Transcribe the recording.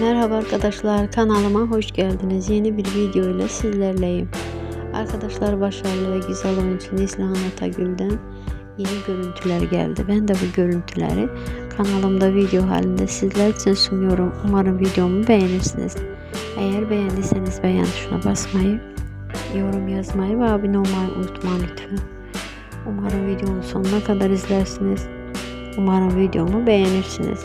Merhaba arkadaşlar kanalıma hoş geldiniz. Yeni bir video ile sizlerleyim. Arkadaşlar başarılı ve güzel oyuncu Neslihan Atagül'den yeni görüntüler geldi. Ben de bu görüntüleri kanalımda video halinde sizler için sunuyorum. Umarım videomu beğenirsiniz. Eğer beğendiyseniz beğen tuşuna basmayı, yorum yazmayı ve abone olmayı unutmayın lütfen. Umarım videonun sonuna kadar izlersiniz. Umarım videomu beğenirsiniz.